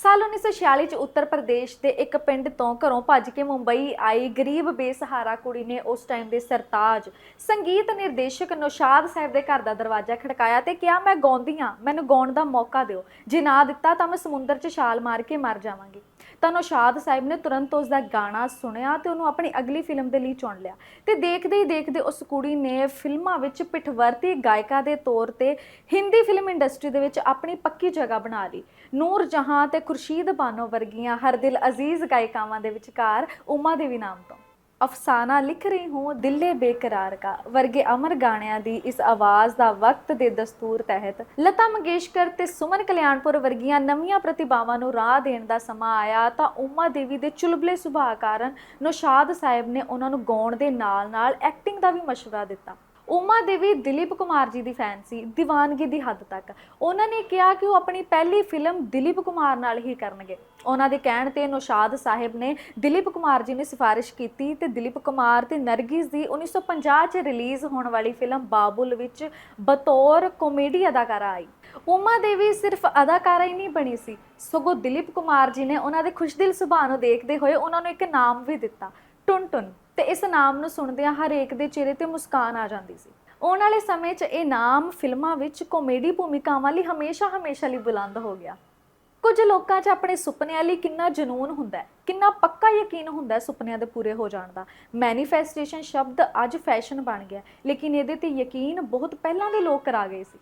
ਸਾਲ 1946 ਚ ਉੱਤਰ ਪ੍ਰਦੇਸ਼ ਦੇ ਇੱਕ ਪਿੰਡ ਤੋਂ ਘਰੋਂ ਭੱਜ ਕੇ ਮੁੰਬਈ ਆਈ ਗਰੀਬ ਬੇਸਹਾਰਾ ਕੁੜੀ ਨੇ ਉਸ ਟਾਈਮ ਦੇ ਸਰਤਾਜ, ਸੰਗੀਤ ਨਿਰਦੇਸ਼ਕ ਨੌਸ਼ਾਦ ਸਾਹਿਬ ਦੇ ਘਰ ਦਾ ਦਰਵਾਜ਼ਾ ਖੜਕਾਇਆ ਤੇ ਕਿਹਾ, ਮੈਂ ਗਾਉਂਦੀ ਹਾਂ, ਮੈਨੂੰ ਗਾਉਣ ਦਾ ਮੌਕਾ ਦਿਓ। ਜੇ ਨਾ ਦਿੱਤਾ ਤਾਂ ਮੈਂ ਸਮੁੰਦਰ 'ਚ ਛਾਲ ਮਾਰ ਕੇ ਮਰ ਜਾਵਾਂਗੀ। ਤਾਂ ਨੌਸ਼ਾਦ ਸਾਹਿਬ ਨੇ ਤੁਰੰਤ ਉਸ ਦਾ ਗਾਣਾ ਸੁਣਿਆ ਤੇ ਉਹਨੂੰ ਆਪਣੀ ਅਗਲੀ ਫਿਲਮ ਦੇ ਲਈ ਚੁਣ ਲਿਆ। ਤੇ ਦੇਖਦੇ ਹੀ ਦੇਖਦੇ ਉਸ ਕੁੜੀ ਨੇ ਫਿਲਮਾਂ ਵਿੱਚ ਪਿਠਵਰਤੀ ਗਾਇਕਾ ਦੇ ਤੌਰ ਤੇ ਹਿੰਦੀ ਫਿਲਮ ਇੰਡਸਟਰੀ ਦੇ ਵਿੱਚ ਆਪਣੀ ਪੱਕੀ ਜਗ੍ਹਾ ਬਣਾ ਲਈ। ਨੂਰ ਜਹਾਂ ਤੇ ਖੁਰਸ਼ੀਦ ਬਾਨੋ ਵਰਗੀਆਂ ਹਰ ਦਿਲ ਅਜ਼ੀਜ਼ ਗਾਇਕਾਵਾਂ ਦੇ ਵਿਚਕਾਰ ਉਮਾ ਦੇਵੀ ਨਾਮ ਤੋਂ। ਅਫਸਾਨਾ ਲਿਖ ਰਹੀ ਹੂੰ, ਦਿਲੇ ਬੇਕਰਾਰ ਕਾ ਵਰਗੇ ਅਮਰ ਗਾਣਿਆਂ ਦੀ ਇਸ ਆਵਾਜ਼ ਦਾ ਵਕਤ ਦੇ ਦਸਤੂਰ ਤਹਿਤ ਲਤਾ ਮੰਗੇਸ਼ਕਰ ਤੇ ਸੁਮਨ ਕਲਿਆਣਪੁਰ ਵਰਗੀਆਂ ਨਵੀਆਂ ਪ੍ਰਤਿਭਾਵਾਂ ਨੂੰ ਰਾਹ ਦੇਣ ਦਾ ਸਮਾਂ ਆਇਆ ਤਾਂ ਉਮਾ ਦੇਵੀ ਦੇ ਚੁਲਬਲੇ ਸੁਭਾਅ ਕਾਰਨ ਨੌਸ਼ਾਦ ਸਾਹਿਬ ਨੇ ਉਹਨਾਂ ਨੂੰ ਗਾਉਣ ਦੇ ਨਾਲ-ਨਾਲ ਐਕਟਿੰਗ ਦਾ ਵੀ ਮਸ਼ਵਰਾ ਦਿੱਤਾ। ਉਮਾ ਦੇਵੀ ਦਿਲੀਪ ਕੁਮਾਰ ਜੀ ਦੀ ਫੈਨ ਸੀ, ਦੀਵਾਨਗੀ ਦੀ ਹੱਦ ਤੱਕ। ਉਹਨਾਂ ਨੇ ਕਿਹਾ ਕਿ ਉਹ ਆਪਣੀ ਪਹਿਲੀ ਫਿਲਮ ਦਿਲੀਪ ਕੁਮਾਰ ਨਾਲ ਹੀ ਕਰਨਗੇ। ਉਹਨਾਂ ਦੇ ਕਹਿਣ ਤੇ ਨੌਸ਼ਾਦ ਸਾਹਿਬ ਨੇ ਦਿਲੀਪ ਕੁਮਾਰ ਜੀ ਨੇ ਸਿਫਾਰਿਸ਼ ਕੀਤੀ ਤੇ ਦਿਲੀਪ ਕੁਮਾਰ ਤੇ ਨਰਗਿਸ ਦੀ 1950 ਚ ਰਿਲੀਜ਼ ਹੋਣ ਵਾਲੀ ਫਿਲਮ ਬਾਬੁਲ ਵਿੱਚ ਬਤੌਰ ਕਾਮੇਡੀ ਅਦਾਕਾਰਾ ਆਈ। ਉਮਾ ਦੇਵੀ ਸਿਰਫ ਅਦਾਕਾਰਾ ਹੀ ਨਹੀਂ ਬਣੀ ਸੀ, ਸਗੋਂ ਦਿਲੀਪ ਕੁਮਾਰ ਜੀ ਨੇ ਉਹਨਾਂ ਦੇ ਖੁਸ਼ਦਿਲ ਸੁਭਾਅ ਨੂੰ ਦੇਖਦੇ ਹੋਏ ਉਹਨਾਂ ਨੂੰ ਇੱਕ ਨਾਮ ਵੀ ਦਿੱਤਾ ਟੁਨ ਟੁਨ ਤੇ ਇਸ ਨਾਮ ਨੂੰ ਸੁਣਦਿਆਂ ਹਰੇਕ ਦੇ ਚਿਹਰੇ ਤੇ ਮੁਸਕਾਨ ਆ ਜਾਂਦੀ ਸੀ। ਆਉਣ ਵਾਲੇ ਸਮੇਂ 'ਚ ਇਹ ਨਾਮ ਫਿਲਮਾਂ ਵਿੱਚ ਕਾਮੇਡੀ ਭੂਮਿਕਾਵਾਂ ਲਈ ਹਮੇਸ਼ਾ ਹਮੇਸ਼ਾ ਲਈ ਬੁਲੰਦ ਹੋ ਗਿਆ। ਕੁਝ ਲੋਕਾਂ 'ਚ ਆਪਣੇ ਸੁਪਨਿਆਂ ਲਈ ਕਿੰਨਾ ਜਨੂਨ ਹੁੰਦਾ ਹੈ, ਕਿੰਨਾ ਪੱਕਾ ਯਕੀਨ ਹੁੰਦਾ ਹੈ ਸੁਪਨਿਆਂ ਦੇ ਪੂਰੇ ਹੋ ਜਾਣ ਦਾ। ਮੈਨੀਫੈਸਟੇਸ਼ਨ ਸ਼ਬਦ ਅੱਜ ਫੈਸ਼ਨ ਬਣ ਗਿਆ ਲੇਕਿਨ ਇਹਦੇ ਤੇ ਯਕੀਨ ਬਹੁਤ ਪਹਿਲਾਂ ਦੇ ਲੋਕ ਕਰਾ ਗਏ ਸੀ।